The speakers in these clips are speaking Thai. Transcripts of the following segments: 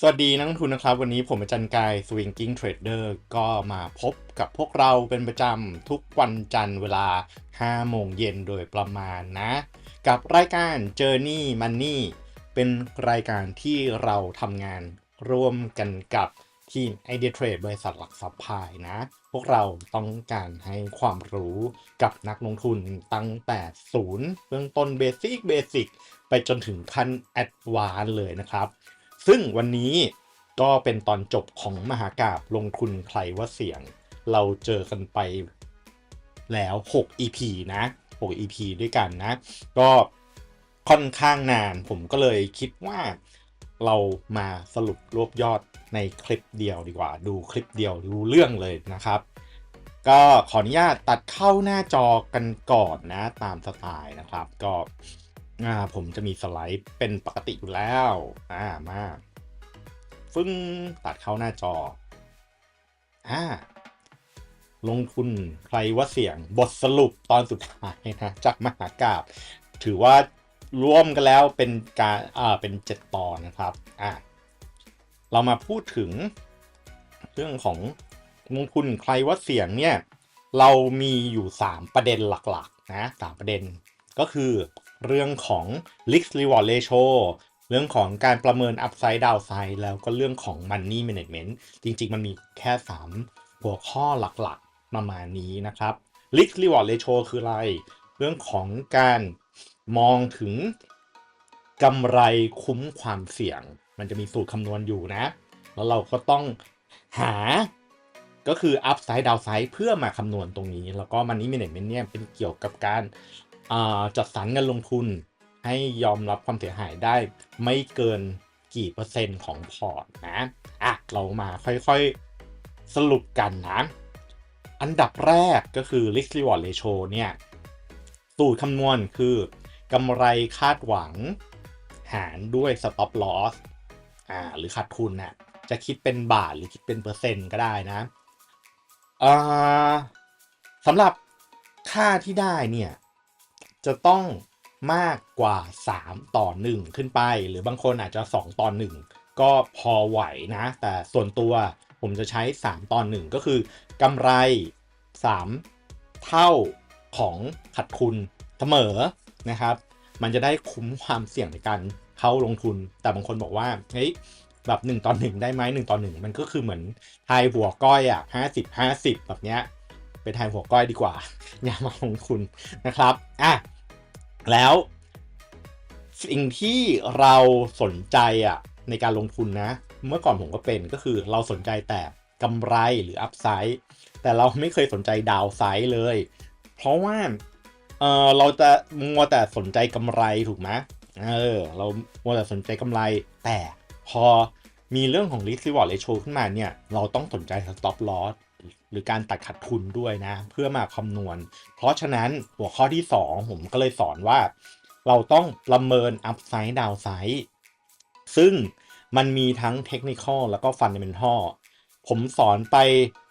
สวัสดีนักลงทุนนะครับ วันนี้ผมอาจารย์กาย Swinging Trader ก็มาพบกับพวกเราเป็นประจำทุกวันจันทร์เวลา 5 โมงเย็นโดยประมาณนะ กับรายการ Journey Money เป็นรายการที่เราทำงานร่วมกันกับทีม Idea Trade บริษัทหลักทรัพย์พายนะ พวกเราต้องการให้ความรู้กับนักลงทุนตั้งแต่ศูนย์เบื้องต้นเบสิกเบสิกไปจนถึงขั้นแอดวานเลยนะครับ ซึ่งวันนี้ก็เป็นตอนจบของมหากาบลงทุนใครว่าเสียง เราเจอกันไปแล้ว 6 EP นะ 6 EP ด้วยกันนะ ก็ค่อนข้างนานผมก็เลยคิดว่าเรามาสรุปรวบยอดในคลิปเดียวดีกว่า ดูคลิปเดียวรู้เรื่องเลยนะครับ ก็ขออนุญาตตัดเข้าหน้าจอกันก่อนนะตามสไตล์นะครับ ก็ อ่าผมจะมีสไลด์เป็นปกติอยู่แล้ว อ่ามาฟึ่งตัดเข้าหน้าจอ อ่า ลงทุนใครว่าเสี่ยงบทสรุปตอนสุดท้ายนะจากมหากาบถือว่าร่วมกันแล้วเป็นการอ่าเป็นเจ็ดตอนนะครับ อ่าเรามาพูดถึงเรื่องของลงทุนใครว่าเสี่ยงเนี่ย เรามีอยู่ 3 ประเด็นหลักๆนะสามประเด็นก็คือ เรื่องของ risk reward ratio เรื่องของการประเมิน upside downside แล้วก็เรื่องของ money management จริง ๆ มันมีแค่ 3 หัวข้อหลักๆ ประมาณนี้นะครับ risk reward ratio คืออะไร เรื่องของการมองถึงกำไรคุ้มความเสี่ยง มันจะมีสูตรคำนวณอยู่นะ แล้วเราก็ต้องหาก็คือ upside downside เพื่อมาคำนวณตรงนี้ แล้วก็ money management เนี่ยเป็นเกี่ยวกับการ จัดสรรเงินลงทุนให้ยอมรับความเสียหายได้ไม่เกินกี่เปอร์เซ็นต์ของพอร์ตนะอะเรามาค่อยๆสรุปกันนะ อันดับแรกก็คือ risk reward ratio เนี่ย สูตรคำนวณคือกำไรคาดหวังหารด้วย stop loss อ่าหรือขาดทุนนะ่ะจะคิดเป็นบาทหรือคิดเป็นเปอร์เซ็นต์ก็ได้นะอ่าสำหรับค่าที่ได้เนี่ย จะต้องมากกว่า 3 ต่อ 1 ขึ้นไป หรือบางคนอาจจะ 2 ต่อ 1 ก็พอไหวนะ แต่ส่วนตัวผมจะใช้ 3 ต่อ 1 ก็คือกำไร 3 เท่าของขาดทุนเสมอนะครับ มันจะได้คุ้มความเสี่ยงในการเข้าลงทุน แต่บางคนบอกว่าเฮ้ยแบบ1ต่อ1ได้ไหม1ต่อ1 มันก็คือเหมือนทายหัวก้อยอะ50 50 แบบเนี้ยไปทายหัวก้อยดีกว่า อย่ามาลงทุนนะครับอะ แล้วสิ่งที่เราสนใจอะในการลงทุนนะ เมื่อก่อนผมก็เป็นก็คือเราสนใจแต่กำไรหรืออัพไซด์แต่เราไม่เคยสนใจดาวไซด์เลย เพราะว่าเออเราจะมัวแต่สนใจกำไรถูกไหมเออเรามัวแต่สนใจกำไร แต่พอมีเรื่องของ risk reward ratio ขึ้นมาเนี่ย เราต้องสนใจ stop loss หรือการตัดขาดทุนด้วยนะ เพื่อมาคำนวณ เพราะฉะนั้นหัวข้อที่ 2 ผมก็เลยสอนว่า เราต้องประเมิน upside downside ซึ่งมันมีทั้ง technical แล้วก็ fundamental ผมสอนไป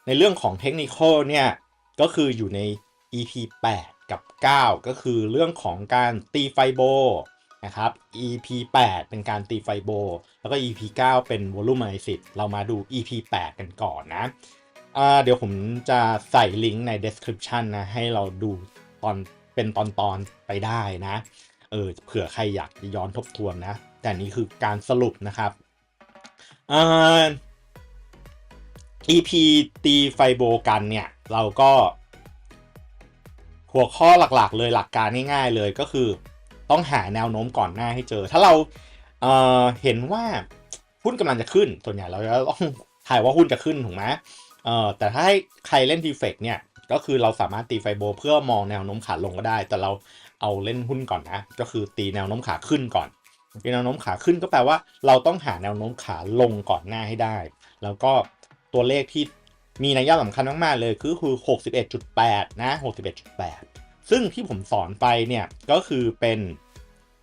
ในเรื่องของ technical เนี่ย ก็คืออยู่ใน EP 8 กับ 9 ก็คือเรื่องของการตีไฟโบนะครับ EP 8 เป็นการตีไฟโบ แล้วก็ EP 9 เป็น volume analysis เรามาดู EP 8 กันก่อนนะ เดี๋ยวผมจะใส่ลิงก์ใน description นะ ให้เราดูตอนเป็นตอนๆไปได้นะ เออเผื่อใครอยากย้อนทบทวนนะ แต่นี้คือการสรุปนะครับ EP ตีไฟโบกันเนี่ย เราก็ หัวข้อหลักๆ เลยหลักการง่ายๆเลยก็คือ ต้องหาแนวโน้มก่อนหน้าให้เจอ ถ้าเราเเห็นว่าหุ้นกำลังจะขึ้นส่วนใหญ่เราจะต้องถ่ายว่าหุ้นจะขึ้นถูกไหม เอ่อแต่ถ้าให้ใครเล่นดีเฟกเนี่ย ก็คือเราสามารถตีไฟโบ เพื่อมองแนวโน้มขาลงก็ได้ แต่เราเอาเล่นหุ้นก่อนนะ ก็คือตีแนวโน้มขาขึ้นก่อนตีแนวโน้มขาขึ้นก็แปลว่า เราต้องหาแนวโน้มขาลงก่อนหน้าให้ได้ แล้วก็ตัวเลขที่มีนัยยะสำคัญมากๆเลยคือคือ 61.8 นะ 61.8 ซึ่งที่ผมสอนไปเนี่ยก็คือเป็น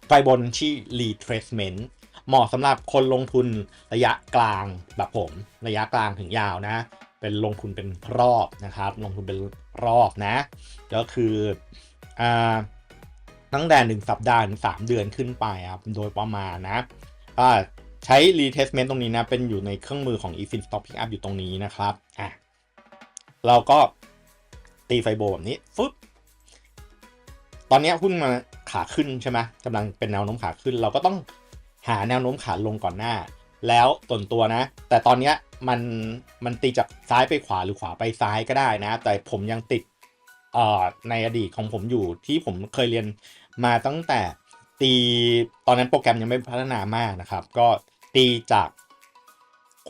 ไฟบนชี retracement เหมาะสำหรับคนลงทุนระยะกลางแบบผม ระยะกลางถึงยาวนะ เป็นลงทุนเป็นรอบนะครับ ลงทุนเป็นรอบนะ ก็คืออ่าตั้งแต่หนึ่งสัปดาห์ถึงสามเดือนขึ้นไปครับโดยประมาณนะอ่าใช้ retestment ตรงนี้นะ เป็นอยู่ในเครื่องมือของ efin stop pick up อยู่ตรงนี้นะครับอะเราก็ตีไฟโบแบบนี้ฟึบตอนนี้หุ้นมาขาขึ้นใช่ไหมกำลังเป็นแนวโน้มขาขึ้น เราก็ต้องหาแนวโน้มขาลงก่อนหน้า แล้วส่วนตัวนะ แต่ตอนเนี้ยมันมันตีจากซ้ายไปขวาหรือขวาไปซ้ายก็ได้นะ แต่ผมยังติดเอ่อในอดีตของผมอยู่ที่ผมเคยเรียนมาตั้งแต่ตีตอนนั้นโปรแกรมยังไม่พัฒนามากนะครับ ก็ตีจาก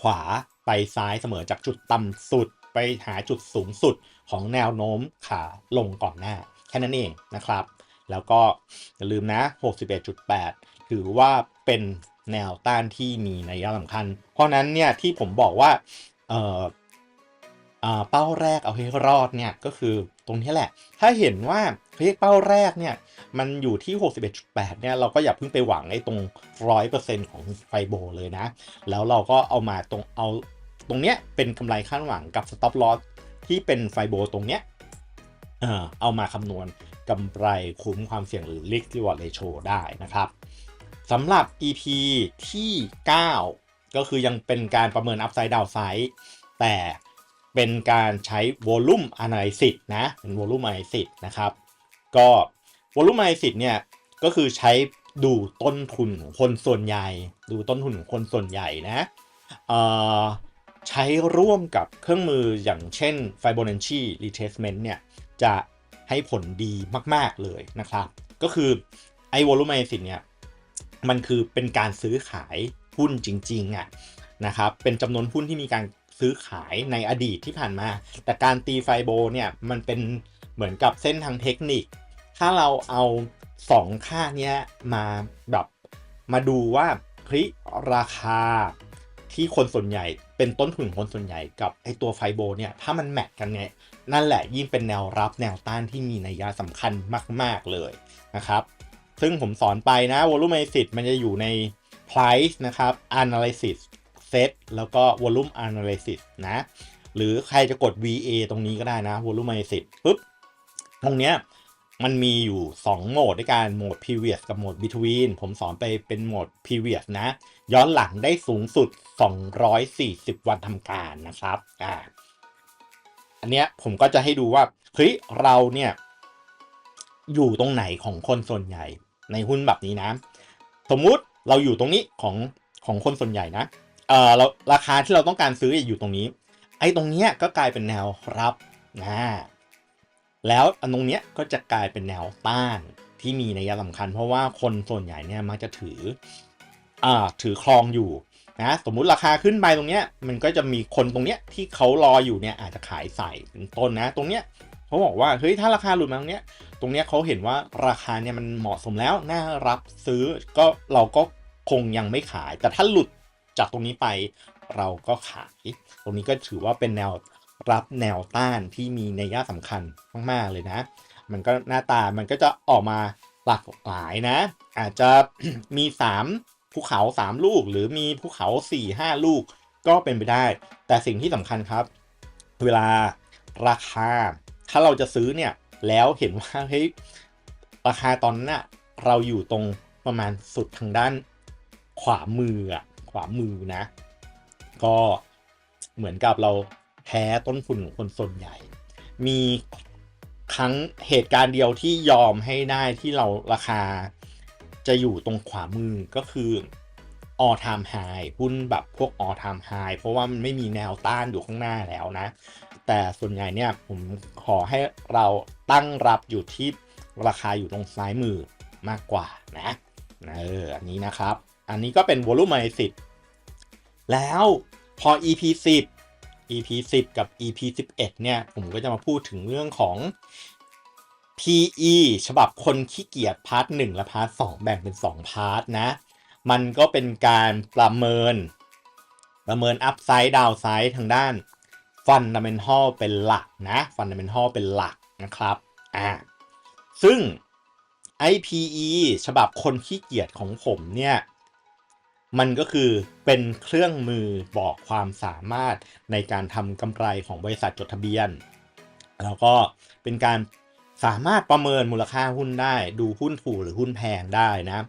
ขวาไปซ้ายเสมอจากจุดต่ำสุดไปหาจุดสูงสุดของแนวโน้มขาลงก่อนหน้า แค่นั้นเองนะครับ แล้วก็อย่าลืมนะ 61.8 ถือว่าเป็น แนวต้านที่มีนัยสำคัญ เพราะนั้นเนี่ยที่ผมบอกว่าเอ่ออเป้าแรกเอาให้รอดเนี่ยก็คือตรงนี้แหละ ถ้าเห็นว่าเฮ้ยเป้าแรกเนี่ยมันอยู่ที่ 61.8 เนี่ยเราก็อย่าเพิ่งไปหวังไอ้ตรง 100%ของไฟโบเลยนะ แล้วเราก็เอามาตรงเอาตรงเนี้ยเป็นกำไรคาดหวังกับ stop loss ที่เป็นไฟโบตรงเนี้ยเออเอามาคำนวณกำไรคุ้มความเสี่ยงหรือ risk reward ratio ได้นะครับ สำหรับ EP ที่ 9 ก็คือยังเป็นการประเมิน upside downside แต่เป็นการใช้ volume analysis นะเป็น volume analysis นะครับ ก็ volume analysis เนี่ย ก็คือใช้ดูต้นทุนของคนส่วนใหญ่ ดูต้นทุนของคนส่วนใหญ่นะเออใช้ร่วมกับเครื่องมืออย่างเช่น Fibonacci retracement เนี่ย จะให้ผลดีมาก ๆ เลยนะครับ ก็คือไอ้ volume analysis เนี่ย มันคือเป็นการซื้อขายหุ้นจริงๆอะนะครับเป็นจำนวนหุ้นที่มีการซื้อขายในอดีตที่ผ่านมา แต่การตีไฟโบเนี่ยมันเป็นเหมือนกับเส้นทางเทคนิค ถ้าเราเอาสองค่าเนี้ยมาแบบมาดูว่าเฮ้ยราคาที่คนส่วนใหญ่เป็นต้นทุนคนส่วนใหญ่กับไอตัวไฟโบเนี่ยถ้ามันแมทกันเนี่ยนั่นแหละยิ่งเป็นแนวรับแนวต้านที่มีนัยยะสำคัญมาก ๆเลยนะครับ ซึ่งผมสอนไปนะ volume analysis มันจะอยู่ใน price นะครับ analysis set แล้วก็ volume analysis นะ หรือใครจะกด VA ตรงนี้ก็ได้นะ volume analysis ปุ๊บ ตรงเนี้ยมันมีอยู่ 2 โหมดด้วยกัน โหมด previous กับโหมด between ผมสอนไปเป็นโหมด previous นะ ย้อนหลังได้สูงสุด 240 วันทำการนะครับ อ่า อันเนี้ยผมก็จะให้ดูว่า เฮ้ย เราเนี่ย อยู่ตรงไหนของคนส่วนใหญ่ ในหุ้นแบบนี้นะ สมมุติเราอยู่ตรงนี้ของของคนส่วนใหญ่นะเออเราราคาที่เราต้องการซื้ออยู่ตรงนี้ ไอ้ตรงเนี้ยก็กลายเป็นแนวรับนะแล้วอันตรงเนี้ยก็จะกลายเป็นแนวต้านที่มีในัยสำคัญ เพราะว่าคนส่วนใหญ่เนี่ยมักจะถืออ่าถือครองอยู่นะสมมุติราคาขึ้นไปตรงเนี้ยมันก็จะมีคนตรงเนี้ยที่เขารออยู่เนี่ยอาจจะขายใส่เป็นต้นนะ ตรงเนี้ยเขาบอกว่าเฮ้ยถ้าราคาหลุดมาตรงเนี้ย ตรงนี้เขาเห็นว่าราคาเนี่ยมันเหมาะสมแล้วน่ารับซื้อก็เราก็คงยังไม่ขาย แต่ถ้าหลุดจากตรงนี้ไปเราก็ขาย ตรงนี้ก็ถือว่าเป็นแนวรับแนวต้านที่มีนัยยะสำคัญมากๆเลยนะ มันก็หน้าตามันก็จะออกมาหลากหลายนะ อาจจะมี3ภูเขา 3 ลูก หรือมีภูเขา 4 5 ลูกก็เป็นไปได้ แต่สิ่งที่สำคัญครับ เวลาราคา ถ้าเราจะซื้อเนี่ย แล้วเห็นว่าเฮ้ยราคาตอนนั้นน่ะเราอยู่ตรงประมาณสุดทางด้านขวามืออะขวามือนะ ก็เหมือนกับเราแพ้ต้นทุนของคนส่วนใหญ่ มีครั้งเหตุการณ์เดียวที่ยอมให้ได้ที่เราราคาจะอยู่ตรงขวามือก็คือ all time high หุ้นแบบพวก all time high เพราะว่ามันไม่มีแนวต้านอยู่ข้างหน้าแล้วนะ แต่ส่วนใหญ่เนี่ยผมขอให้เราตั้งรับอยู่ที่ราคาอยู่ตรงซ้ายมือมากกว่านะเอออันนี้นะครับ อันนี้ก็เป็น volume analysis แล้วพอ EP 10 EP 10 กับ EP 11 เนี่ย ผมก็จะมาพูดถึงเรื่องของ PE ฉบับคนขี้เกียจพาร์ท1และพาร์ท2แบ่งเป็น 2 พาร์ทนะ มันก็เป็นการประเมิน ประเมิน upside downside ทางด้าน fundamental เป็นหลักนะ fundamental เป็นหลักนะครับอ่าซึ่ง IPE ฉบับคนขี้เกียจของผมเนี่ยมันก็คือเป็นเครื่องมือบอกความสามารถในการทำกำไรของบริษัทจดทะเบียน แล้วก็เป็นการสามารถประเมินมูลค่าหุ้นได้ ดูหุ้นถูกหรือหุ้นแพงได้นะ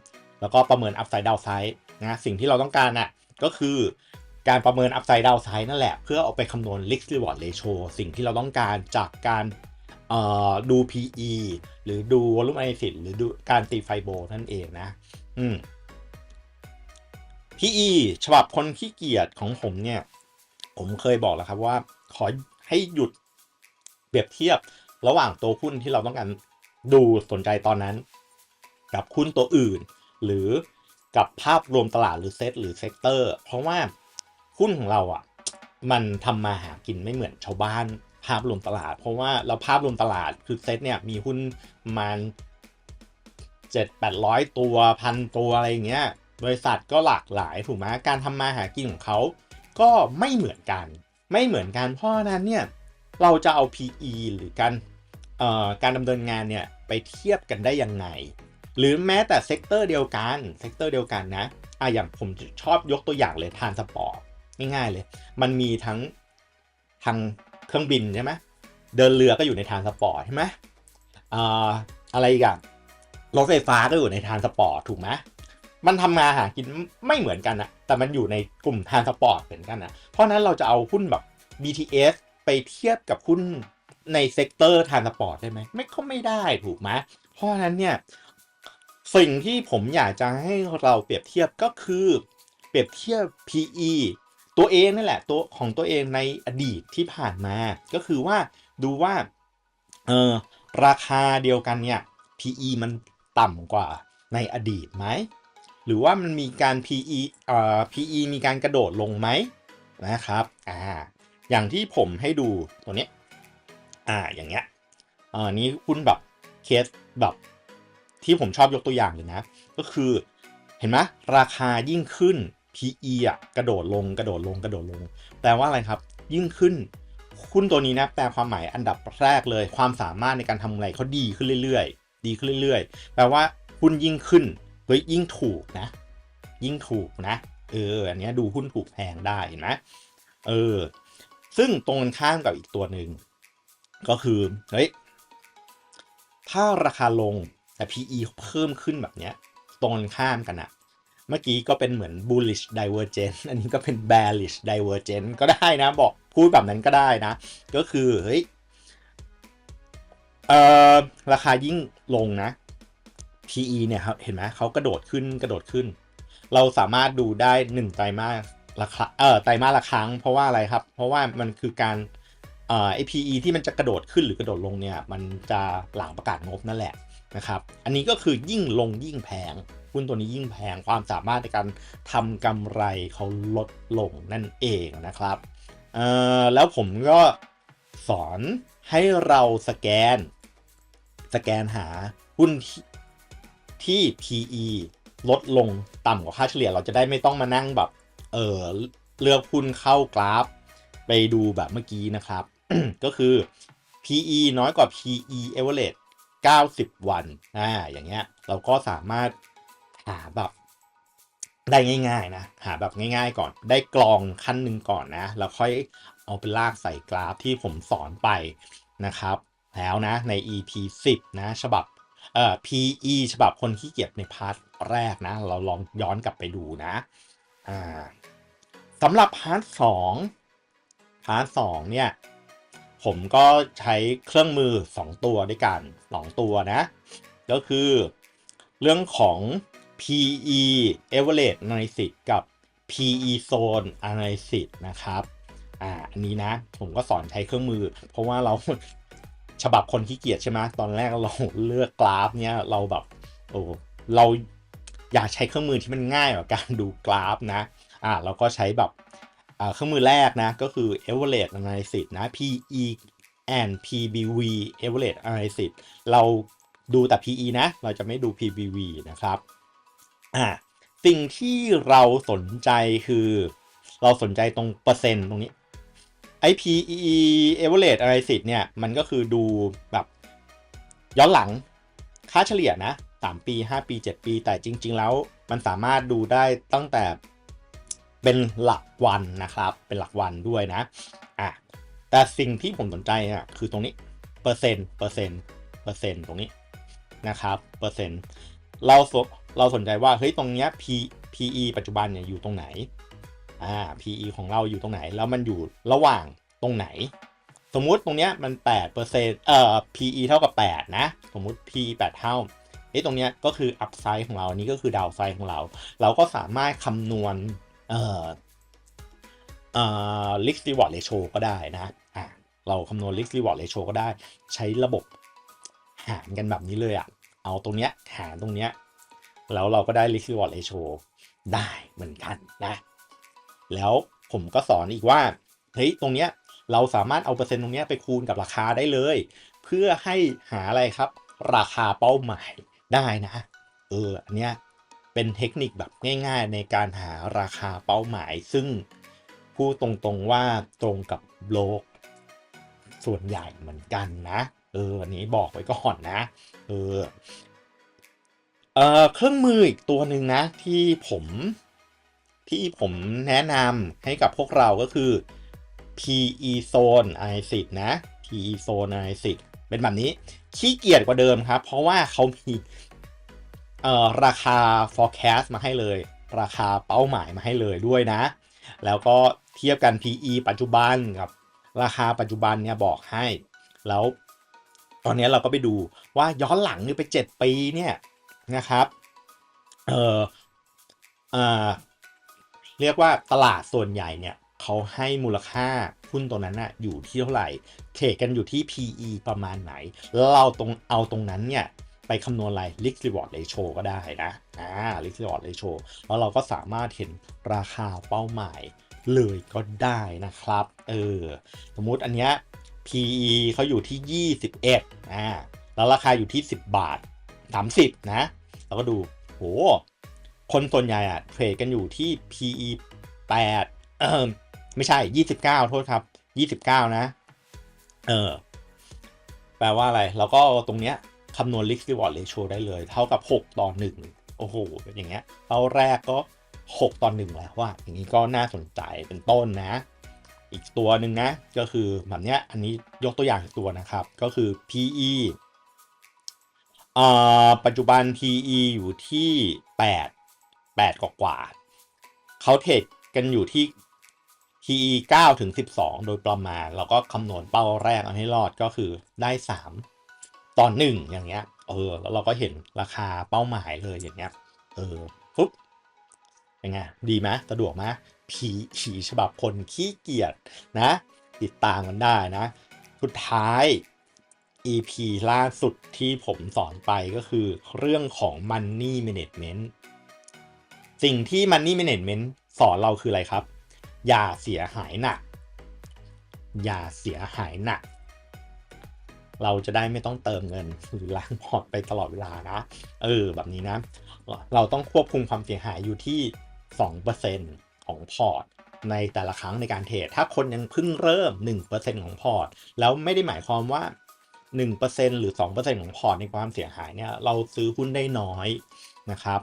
แล้วก็ประเมิน upside downside นะสิ่งที่เราต้องการอะก็คือ การประเมิน upside downside นั่นแหละ เพื่อเอาไปคำนวณ risk reward ratio สิ่งที่เราต้องการจากการเอ่อดู PE หรือดู volume analysis หรือดูการตีไฟโบนั่นเองนะ อืม PE ฉบับคนขี้เกียจของผมเนี่ย ผมเคยบอกแล้วครับว่า ขอให้หยุดเปรียบเทียบระหว่างตัวหุ้นที่เราต้องการดูสนใจตอนนั้น กับหุ้นตัวอื่น หรือกับภาพรวมตลาดหรือเซตหรือเซกเตอร์ เพราะว่า หุ้นของเราอะมันทำมาหากินไม่เหมือนชาวบ้านภาพรวมตลาด เพราะว่าเราภาพรวมตลาดคือเซตเนี่ยมีหุ้นมาณเจ็ดแปดร้อยตัวพันตัวอะไรอย่างเงี้ยบริษัทก็หลากหลายถูกไหมการทำมาหากินของเขาก็ไม่เหมือนกัน ไม่เหมือนกันเพราะนั้นเนี่ยเราจะเอา PE หรือการการดำเนินงานเนี่ยไปเทียบกันได้ยังไง หรือแม้แต่เซกเตอร์เดียวกันเซกเตอร์เดียวกันนะอะอย่างผมชอบยกตัวอย่างเลยทานสปอร์ต ง่ายๆเลย มันมีทั้งทางเครื่องบินใช่ไหมเดินเรือก็อยู่ในทานสปอร์ตใช่ไหมอ่าอะไรอีกอะรถไฟฟ้าก็อยู่ในทานสปอร์ตถูกไหมมันทำมาหากินไม่เหมือนกันนะแต่มันอยู่ในกลุ่มทานสปอร์ตเหมือนกันนะเพราะนั้นเราจะเอาหุ้นแบบ BTS ไปเทียบกับหุ้นในเซกเตอร์ทานสปอร์ตได้ไหมไม่ก็ไม่ได้ถูกไหมเพราะนั้นเนี่ยสิ่งที่ผมอยากจะให้เราเปรียบเทียบก็คือ เปรียบเทียบ PE ตัวเองนั่นแหละตัวของตัวเองในอดีตที่ผ่านมา ก็คือว่าดูว่าเออราคาเดียวกันเนี่ย PE มันต่ำกว่าในอดีตไหมหรือว่ามันมีการ PE เอ่อ PE มีการกระโดดลงไหมนะครับอ่าอย่างที่ผมให้ดูตัวเนี้ยอ่าอย่างเงี้ยอ่านี้หุ้นแบบเคสแบบที่ผมชอบยกตัวอย่างเลยนะ ก็คือเห็นไหมราคายิ่งขึ้น PE อะกระโดดลงกระโดดลงกระโดดลงแปลว่าอะไรครับ ยิ่งขึ้นหุ้นตัวนี้นะแปลความหมายอันดับแรกเลย ความสามารถในการทำอะไรเขาดีขึ้นเรื่อยๆ ดีขึ้นเรื่อยๆ แปลว่าหุ้นยิ่งขึ้นเฮ้ยยิ่งถูกนะ ยิ่งถูกนะเอออันนี้ดูหุ้นถูกแพงได้นไหมเออซึ่งตรงกันข้ามกับอีกตัวหนึ่งก็คือเฮ้ยถ้าราคาลงแต่ PE เพิ่มขึ้นแบบเนี้ยตรงกันข้ามกันอะ เมื่อกี้ก็เป็นเหมือน bullish divergence อันนี้ก็เป็น bearish divergence ก็ได้นะ บอกพูดแบบนั้นก็ได้นะ ก็คือ เฮ้ยเอ่อราคายิ่งลงนะ PE เนี่ยครับเห็นไหมเขากระโดดขึ้นกระโดดขึ้น เราสามารถดูได้หนึ่งไตรมาสละคเอ่อไตรมาสละครั้งเพราะว่าอะไรครับ เพราะว่ามันคือการเอ่อ PE ที่มันจะกระโดดขึ้นหรือกระโดดลงเนี่ย มันจะหลังประกาศงบนั่นแหละนะครับ อันนี้ก็คือยิ่งลงยิ่งแพง หุ้นตัวนี้ยิ่งแพงความสามารถในการทำกำไรเขาลดลงนั่นเองนะครับแล้วผมก็สอนให้เราสแกน สแกนหาหุ้นที่ที่ PE ลดลงต่ำกว่าค่าเฉลี่ยเราจะได้ไม่ต้องมานั่งแบบ เออเลือกหุ้นเข้ากราฟ ไปดูแบบเมื่อกี้นะครับ ก็คือ PE น้อยกว่า PE average 90 วันอ่าอย่างเงี้ย เราก็สามารถ หาแบบได้ง่าย ๆ นะ หาแบบง่าย ๆ ก่อน ได้กรองขั้นหนึ่งก่อนนะ แล้วค่อยเอาไปลากใส่กราฟที่ผมสอนไปนะครับ แล้วนะใน EP 10 นะ ฉบับเอ่อ PE ฉบับคนขี้เกียจในพาร์ทแรกนะ เราลองย้อนกลับไปดูนะอ่าสำหรับพาร์ทสองพาร์ทสองเนี่ย ผมก็ใช้เครื่องมือ 2 ตัวด้วยกัน 2 ตัวนะ ก็คือเรื่องของ PE average analysis กับ PE zone analysis นะครับอ่าอันนี้นะ ผมก็สอนใช้เครื่องมือ เพราะว่าเราฉบับคนขี้เกียจใช่ไหมตอนแรกเราเลือกกราฟเนี่ยเราแบบโอ้เราอยากใช้เครื่องมือที่มันง่ายกว่าการดูกราฟนะอ่าเราก็ใช้แบบเครื่องมือแรกนะ ก็คือ average analysis นะ PE and PBV average analysis เราดูแต่ PE นะ เราจะไม่ดู PBV นะครับ อ่าสิ่งที่เราสนใจคือ เราสนใจตรงเปอร์เซ็นต์ตรงนี้ IPE average analysis เนี่ย มันก็คือดูแบบย้อนหลังค่าเฉลี่ยนะ 3 ปี 5 ปี 7 ปี แต่จริง ๆ แล้วมันสามารถดูได้ตั้งแต่เป็นหลักวันนะครับ เป็นหลักวันด้วยนะอะแต่สิ่งที่ผมสนใจอะคือตรงนี้เปอร์เซ็นต์เปอร์เซ็นต์เปอร์เซ็นต์ตรงนี้นะครับเปอร์เซ็นต์เราส เราสนใจว่าเฮ้ยตรงเนี้ย P PE ปัจจุบันเนี่ยอยู่ตรงไหนอ่า PE ของเราอยู่ตรงไหน แล้วมันอยู่ระหว่างตรงไหน สมมุติตรงเนี้ยมัน8เปอร์เซ็นต์เอ่อ PE เท่ากับ 8 นะ สมมุติ PE 8 เท่าเอ้ตรงเนี้ยก็คือ upside ของเราอันนี้ก็คือ downside ของเรา เราก็สามารถคำนวณเอ่อเอ่อ risk reward ratio ก็ได้นะอ่าเราคำนวณ risk reward ratio ก็ได้ ใช้ระบบหารกันแบบนี้เลยอะ่ะ เอาตรงเนี้ยหารตรงเนี้ย แล้วเราก็ได้ risk reward ratio ได้เหมือนกันนะ แล้วผมก็สอนอีกว่า เฮ้ย ตรงเนี้ยเราสามารถเอาเปอร์เซ็นต์ตรงเนี้ยไปคูณกับราคาได้เลย เพื่อให้หาอะไรครับ ราคาเป้าหมายได้นะ เออ อันเนี้ยเป็นเทคนิคแบบง่ายๆ ในการหาราคาเป้าหมาย ซึ่งพูดตรงๆว่าตรงกับโลก ส่วนใหญ่เหมือนกันนะ เออ อันนี้บอกไว้ก่อนนะ เออ เอ่อเครื่องมืออีกตัวหนึ่งนะที่ผมที่ผมแนะนำให้กับพวกเราก็คือ PE Zone i 10นะ PE Zone i 10เป็นแบบนี้ขี้เกียจกว่าเดิมครับ เพราะว่าเขามีเอ่อราคา forecast มาให้เลย ราคาเป้าหมายมาให้เลยด้วยนะ แล้วก็เทียบกัน PE ปัจจุบันกับ ราคาปัจจุบันเนี่ยบอกให้ แล้วตอนนี้เราก็ไปดูว่าย้อนหลังไป 7 ปีเนี่ย นะครับ เอออ่าเรียกว่าตลาดส่วนใหญ่เนี่ยเขาให้มูลค่าหุ้นตัวนั้นนะอยู่ที่เท่าไหร่ เทรดกันอยู่ที่ PE ประมาณไหนแล้วเราตรงเอาตรงนั้นเนี่ยไปคำนวณอะไร risk reward ratio ก็ได้นะอ่า risk reward ratio แล้วเราก็สามารถเห็นราคาเป้าหมายเลยก็ได้นะครับ เออ สมมุติอันเนี้ย PE เขาอยู่ที่ 21อ่า แล้วราคาอยู่ที่ 10 บาท 30 นะ เราก็ดูโหคนส่วนใหญ่อะเทรดกันอยู่ที่ PE 8เออไม่ใช่ 29 โทษครับ 29 นะ เออ แปลว่าอะไรเราก็ตรงเนี้ยคำนวณ risk reward ratio ได้เลย เท่ากับ 6 ต่อ 1 โอ้โหเป็นอย่างเงี้ยเป้าแรกก็ 6 ต่อ 1 แล้วว่า อย่างนี้ก็น่าสนใจเป็นต้นนะ อีกตัวหนึ่งนะ ก็คือแบบเนี้ย อันนี้ยกตัวอย่างอีกตัวนะครับ ก็คือ PE อ่าปัจจุบัน PE อยู่ที่ 8 8กว่ากว่าเขาเทรดกันอยู่ที่ PE 9ถึง12 โดยประมาณแล้วก็คำนวณเป้าแรกเอาให้รอดก็คือได้ 3 ต่อหนึ่งอย่างเงี้ย เออ แล้วเราก็เห็นราคาเป้าหมายเลยอย่างเงี้ย เออปุ๊บเป็นไง ดีไหมสะดวกไหมผีผีฉบับคนขี้เกียจนะ ติดตามกันได้นะ สุดท้าย EP ล่าสุดที่ผมสอนไปก็คือเรื่องของ Money Management สิ่งที่ Money Management สอนเราคืออะไรครับ อย่าเสียหายหนัก อย่าเสียหายหนัก เราจะได้ไม่ต้องเติมเงินหรือล้างพอร์ตไปตลอดเวลานะ เออ แบบนี้นะ เราต้องควบคุมความเสียหายอยู่ที่ 2%ของพอร์ตในแต่ละครั้งในการเทรด ถ้าคนยังเพิ่งเริ่ม 1%ของพอร์ต แล้วไม่ได้หมายความว่า 1%หรือ 2%ของพอร์ตในความเสียหายเนี่ยเราซื้อหุ้นได้น้อยนะครับ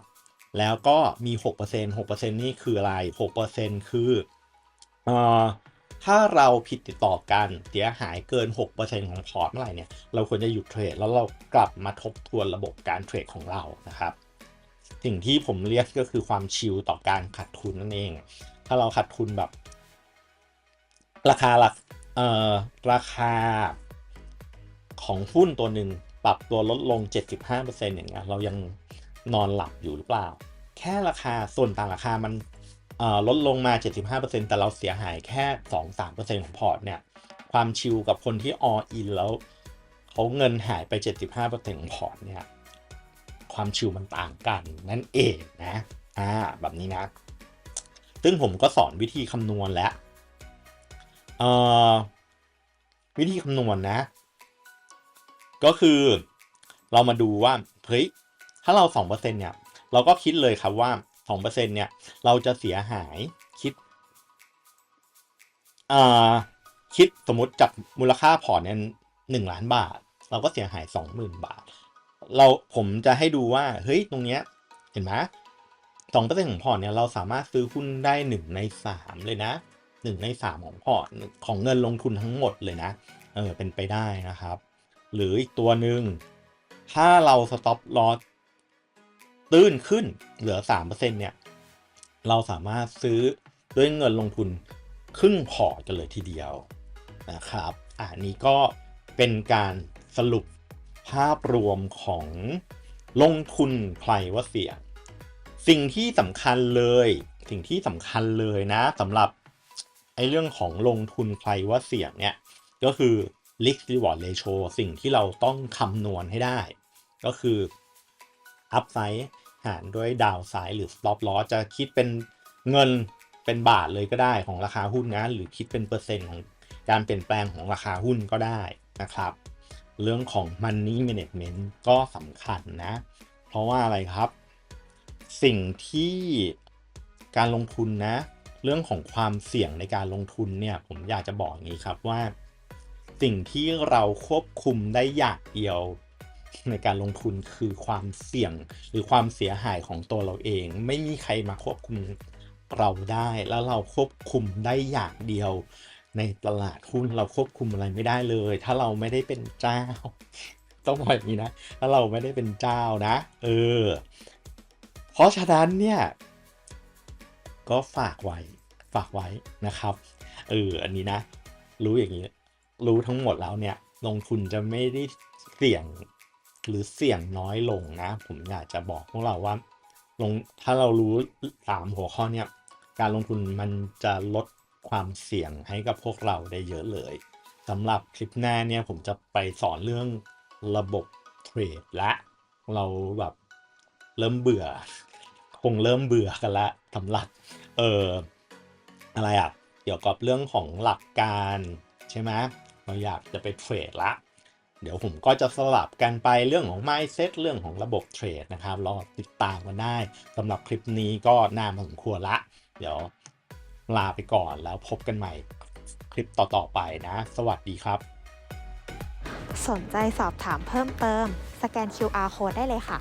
แล้วก็มี 6% 6%นี่คืออะไร 6%คือเอ่อถ้าเราผิดติดต่อกันเสียหายเกิน 6%ของพอร์ตเมื่อไหร่เนี่ยเราควรจะหยุดเทรดแล้วเรากลับมาทบทวนระบบการเทรดของเรานะครับ สิ่งที่ผมเรียกก็คือความชิลต่อการขาดทุนนั่นเอง ถ้าเราขาดทุนแบบ ราคาหลักเอ่อราคา ของหุ้นตัวหนึ่งปรับตัวลดลง 75%อย่างเงี้ยเรายังนอนหลับอยู่หรือเปล่า แค่ราคาส่วนต่างราคามันลดลงมา 75%แต่เราเสียหายแค่ 2-3%ของพอร์ตเนี่ย ความชิลกับคนที่ all in แล้วเขาเงินหายไป 75%ของพอร์ตเนี่ย ความชิลมันต่างกันนั่นเองนะอ่าแบบนี้นะ ซึ่งผมก็สอนวิธีคำนวณแล้ววิธีคำนวณนะ ก็คือเรามาดูว่าเฮ้ยถ้าเรา 2%เนี่ย เราก็คิดเลยครับว่า 2%เนี่ย เราจะเสียหายคิดอ่าคิดสมมติจากมูลค่าพอร์ตเนี่ยหนึ่งล้านบาท เราก็เสียหาย 20,000 บาท เราผมจะให้ดูว่า เฮ้ย ตรงเนี้ยเห็นไหมสองเปอร์เซ็นต์ของพอร์ตเนี่ยเราสามารถซื้อหุ้นได้หนึ่งในสามเลยนะหนึ่งในสามของพอร์ตของเงินลงทุนทั้งหมดเลยนะ เออเป็นไปได้นะครับ หรืออีกตัวหนึ่งถ้าเราสต็อปลอสตื้นขึ้นเหลือ 3%เนี่ย เราสามารถซื้อด้วยเงินลงทุนครึ่งพอร์ตกันเลยทีเดียวนะครับอันนี้ก็เป็นการสรุปภาพรวมของลงทุนใครว่าเสี่ยง สิ่งที่สำคัญเลย สิ่งที่สำคัญเลยนะสำหรับไอ้เรื่องของลงทุนใครว่าเสี่ยงเนี่ยก็คือ risk reward ratio สิ่งที่เราต้องคำนวณให้ได้ ก็คือ upside หารด้วย downside หรือ stop loss จะคิดเป็นเงินเป็นบาทเลยก็ได้ของราคาหุ้นนะหรือคิดเป็นเปอร์เซ็นต์ของการเปลี่ยนแปลงของราคาหุ้นก็ได้นะครับ เรื่องของ money management ก็สำคัญนะ เพราะว่าอะไรครับ สิ่งที่การลงทุนนะ เรื่องของความเสี่ยงในการลงทุนเนี่ยผมอยากจะบอกอย่างนี้ครับว่า สิ่งที่เราควบคุมได้อย่างเดียว ในการลงทุนคือความเสี่ยงหรือความเสียหายของตัวเราเอง ไม่มีใครมาควบคุมเราได้ แล้วเราควบคุมได้อย่างเดียว ในตลาดหุ้นเราควบคุมอะไรไม่ได้เลย ถ้าเราไม่ได้เป็นเจ้า ต้องบอกอย่างนี้นะ ถ้าเราไม่ได้เป็นเจ้านะ เออ เพราะฉะนั้นเนี่ย ก็ฝากไว้ ฝากไว้นะครับ เออ อันนี้นะ รู้อย่างนี้ รู้ทั้งหมดแล้วเนี่ย ลงทุนจะไม่ได้เสี่ยงหรือเสี่ยงน้อยลงนะ ผมอยากจะบอกพวกเราว่าลงถ้าเรารู้สามหัวข้อเนี่ย การลงทุนมันจะลดความเสี่ยงให้กับพวกเราได้เยอะเลยสำหรับคลิปหน้าเนี่ยผมจะไปสอนเรื่องระบบเทรดและ เราแบบเริ่มเบื่อ คงเริ่มเบื่อกันละสำหรับเอออะไรอะเกี่ยวกับเรื่องของหลักการใช่ไหม เราอยากจะไปเทรดละ เดี๋ยวผมก็จะสลับกันไปเรื่องของ mindset เรื่องของระบบเทรดนะครับรอติดตามกันได้สำหรับคลิปนี้ก็น่าพอสมควรละ เดี๋ยวลาไปก่อนแล้วพบกันใหม่คลิปต่อๆไปนะ สวัสดีครับ สนใจสอบถามเพิ่มเติม สแกน QR Code ได้เลยค่ะ